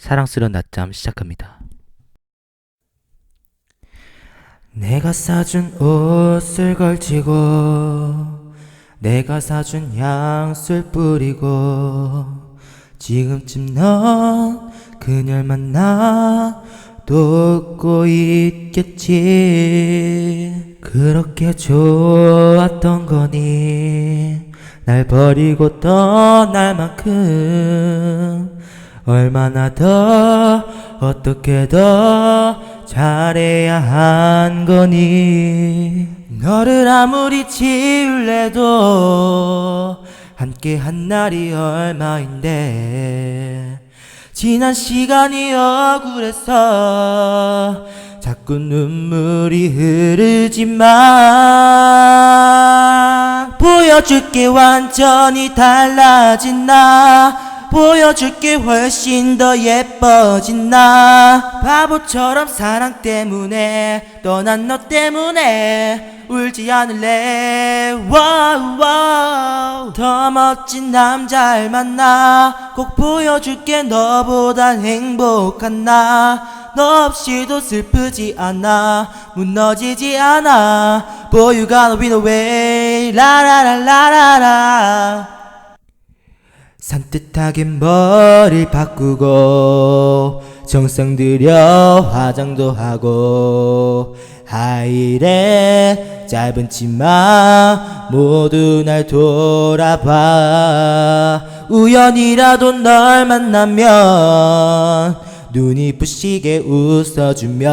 사랑스러운 낮잠 시작합니다. 내가 사준 옷을 걸치고 내가 사준 향수를 뿌리고 지금쯤 넌 그녀를 만나 또 웃고 있겠지 그렇게 좋았던 거니 날 버리고 떠날 만큼 얼마나 더 어떻게 더 잘해야 한 거니? 너를 아무리 지울래도 함께 한 날이 얼마인데? 지난 시간이 억울해서 자꾸 눈물이 흐르지만 보여줄게 완전히 달라진 나 보여줄게 훨씬 더 예뻐진 나 바보처럼 사랑 때문에 떠난 너 때문에 울지 않을래. 와우. 더 멋진 남자를 만나. 꼭 보여줄게 너보다 행복한 나. 너 없이도 슬프지 않아. 무너지지 않아. Boy you way. 라라라라라라 산뜻하게 머리를 바꾸고 정성 들여 화장도 하고 하이레 짧은 치마 모두 날 돌아봐. 우연이라도 널 만나면 눈이 부시게 웃어주며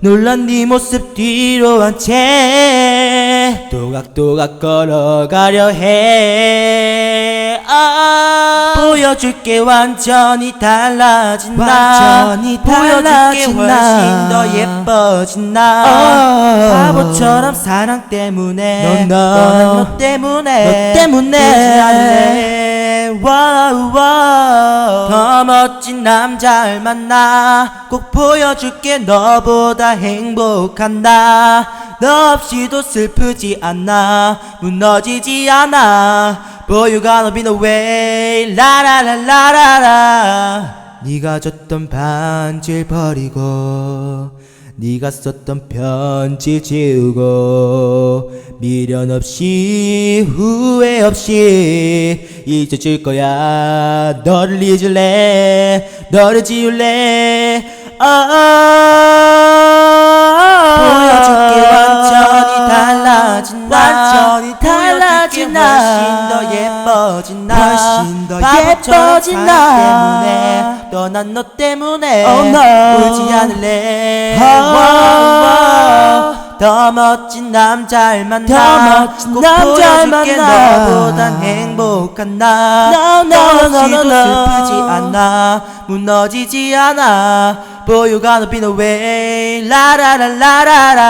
놀란 네 모습 뒤로 한채 또각또각 걸어가려 해 아, 보여줄게 완전히 달라진 나 완전히 보여줄게 훨씬 나. 더 예뻐진 나 아. 바보처럼 사랑 때문에. 떠난 너 때문에. 너 때문에. 와우 더 멋진 남자를 만나. 꼭 보여줄게 너보다 행복한 나너 없이도 슬프지 않아. 무너지지 않아 Boy you gotta be the way. 라라라라라라 네가 줬던 반지를 버리고 네가 썼던 편지 지우고 미련 없이 후회 없이 잊어줄 거야. 너를 잊을래? 너를 지울래? 아 달라진 나. 훨씬 더 예뻐진 나 훨씬 더 예뻐진 나. 때문에 떠난 너 때문에 Oh, no. 울지 않을래 Oh. 와우, 와우. 더 멋진 남자를 만나 더 멋진 꼭 남자를 만나. 너보단 행복한 나 No, no, 너 no, 없이도 no, no. 슬프지 않아 무너지지 않아 Boy you gotta be the way 라라라라라라